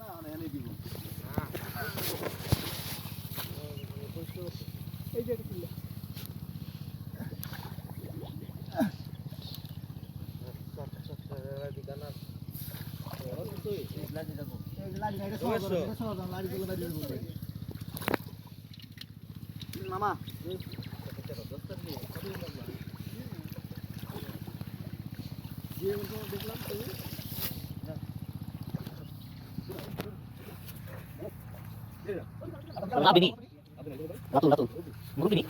না এনে দিব এই যে এটা খুললে। এই যে লাঠি না, এটা সহজ হবে, এটা সহজ হবে, লাঠি গুলো বাইরে দেবো। মামা যে মতো দেখলাম তো Rabini. Ratul, ratul. Muru bini.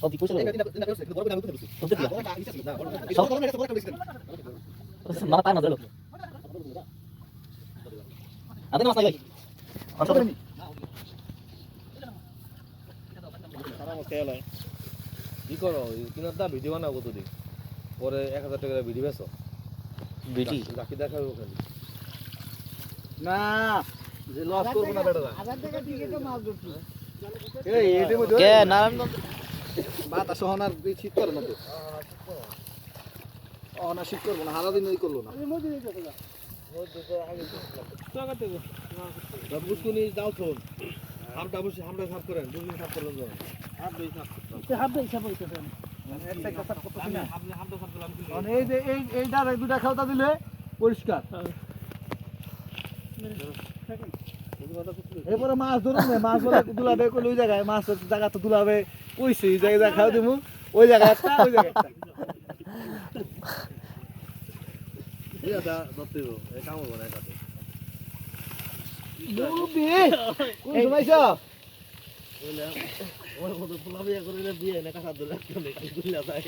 সব দিক মামা তার নজর আদে না মাসাই অসব কি করো কিনার দা ভিডিও বানাবো তো দিক পরে এক হাজার টাকা ভিডিও বেছো বিটি দেখাবো ওখানে না যে লস করব না বেটা। হাজার টাকা দিয়ে তো মাছ ধরছি। এই এটার মধ্যে কে নারায়ণগঞ্জ বাতাস সহনার শীত করে না তো অনা শীত করব না হারা দিন ওই করল না। আমি মজুরি কত গা। বুঝকুনি যাও শোন হামটা বসে হামটা সাফ করেন বুঝলি সাফ করলেন যখন হাম দুই সাফ তো হাফ দেই সাফ মানে এই যে এই এইটা দুটা খাওয়া দিলে পরিষ্কার। এরপরে মাছ ধরুন না মাছ ধরে দুলাবে কই ওই জায়গায় মাছ জায়গা তো দুলাবে কইছি এই জায়গায় খাওয়া দিমু ওই জায়গায় একটা ওই জায়গায় একটা। দা দত্তে কাম হবে না এটাতে। মুরব্বি কোন সময়ছ বলে ওর মতো পোলা বিয়ে করে বিয়ে না কাটা ধরে দুলা যায়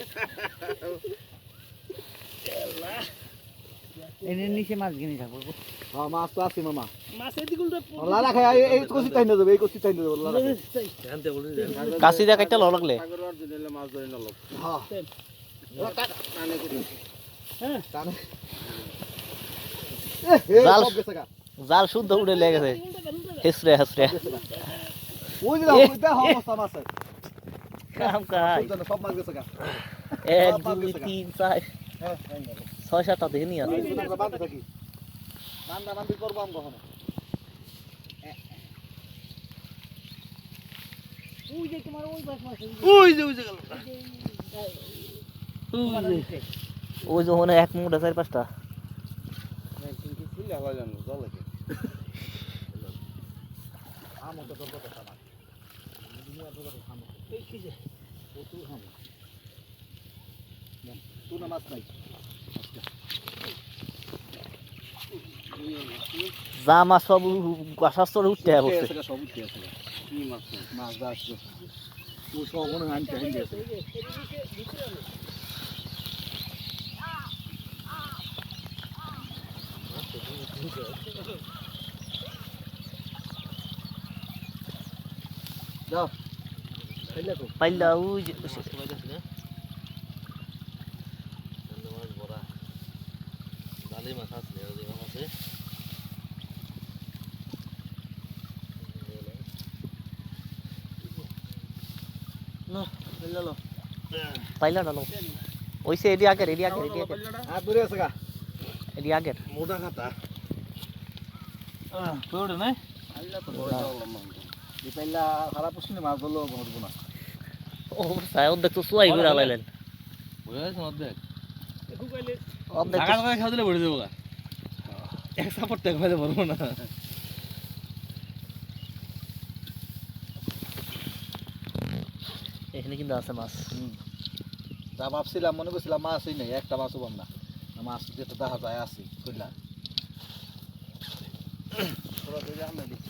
এনে নিচে মাছ কিনে থাকব। হ্যাঁ মাছ তো আছে মামা। লালা এই- তাই এই লালা জানতে বলি লাগলে মাছ ধরে না লোক হ্যাঁ। হ্যাঁ টানে জাল- জাল শুদ্ধ উড়ে লেগে গেছে। হেসরে হেসরে ওই যে দেখো, ওইটা অবস্থা মাছের। কাম কাজ। সব মাছ গেছে এক দুই তিন চার। হ্যাঁ, হ্যাঁ। ছয় সাতটা দেখে নিয়ে। বান্ধা বান্ধি করব আমি কখনো। ওই যে তোমার ওই পাশ মাছ ওই যে ওই যে গেল। ওই যে। মনে এক মুঠ চার পাঁচটা। ফুলে হওয়া জানো জল লাগে আমও তো তোর কথা না। দুনিয়ার তোর কথা আমও। এই কি যে প্রচুর আম। না, টুনা মাছ নাই। যা মাছ সব গাছার চড়ে উঠতে হবে উঠে বসে। আছে সব উঠে আছে। মাছ দা আসছে। ও সব মনে আনতে আনতে আছে। যাও পাইলা ওই মাছ মাছ আছে। জালি মাছ আছে পাইলা ডালো ওইসে এডি আগের এডি আগের এডি আগের। হাত ধরে আছে গা। এডি আগের। মোটা খাতা। তোর না? এই পাইলা সারা পশ্চিমে মাছ ধরলেও ঘটবো না। ও সাই অর্ধেক তো সুয়াই ঘুরে আলাইলেন। বুঝা যাচ্ছে অর্ধেক। অর্ধেক টাকা টাকা খাওয়া দিলে ভরে দেবো গা। এক সাপোর্ট না। এখানে কিন্তু আছে মাছ। যা ভাবছিলাম মনে করছিলাম মাছই নেই একটা মাছও পাম না। মাছ যেটা দেখা যায় আছে কইলা Thank দিই